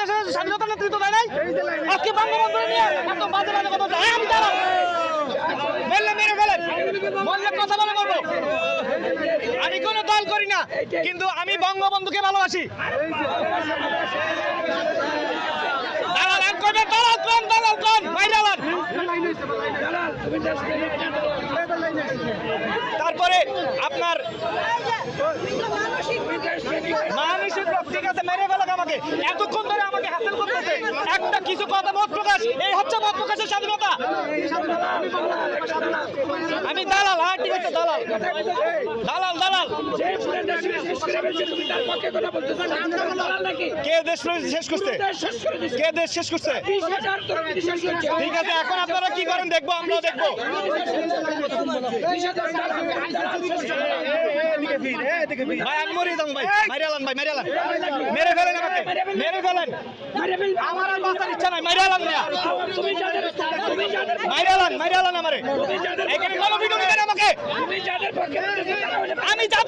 দেশের স্বাধীনতা নেতৃত্ব দেয় নাই। আজকে বঙ্গবন্ধু আমি কোনো দল করি না, কিন্তু আমি বঙ্গবন্ধুকে ভালোবাসি। মাইরালান তারপরে আপনার মানুষের রব, ঠিক আছে মেরে ফেলাক আমাকে এতক্ষণ ধরে আমাকে হাসিল করতেছে। একটা কিছু কথা মত প্রকাশ। এই হচ্ছে মত প্রকাশের স্বাধীনতা। আমি দালাল হ্যাঁ ঠিক আছে দালাল। কে দেশ শেষ করছে? কে দেশ শেষ করছে? ঠিক আছে এখন আপনারা কি করেন দেখব আমরাও দেখব। ভাই আমি যাব ভাই। মারি ভাই মারি মেরে ফেলেন আমাকে মেরে ফেলেন। আমার আর বাঁচার ইচ্ছা নাই মারি আলান না মারি আলান মারি আলান আমারে। এখানে কোনো আমাকে। আমি যাদের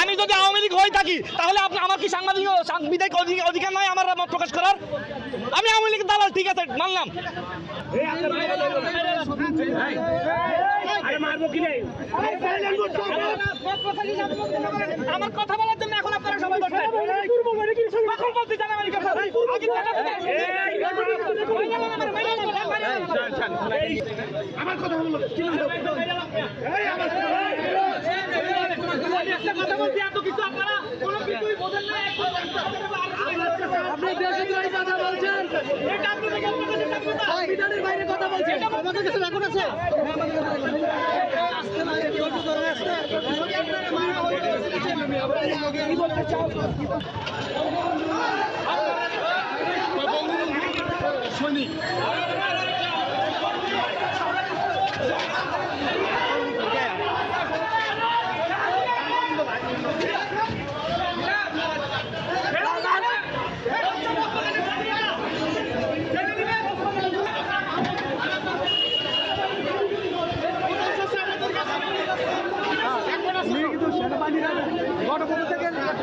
আমি যদি আওয়ামী লীগ হয়ে থাকি, তাহলে আপনি আমার কি সাংবাদিক সাংবিধানিক অধি- অধিকার নয় আমার মত প্রকাশ করার? আমি আওয়ামী লীগের দালাল, ঠিক আছে, মানলাম। আমার কথা বলার জন্য এখন আপনারা সবাই বলতে জানা আমি কথা আগে জানা আমার কথা বলো কি কথা বলছি এত কিছু আপনারা কোনো কিছুই বোঝেন না আপনি দেশের কথা বলছেন এটা আপনাদের সংবিধানের বাইরে কথা বলছেন আমাদের কাছে রেকর্ড আছে আপনি এমনি আপনি আপনার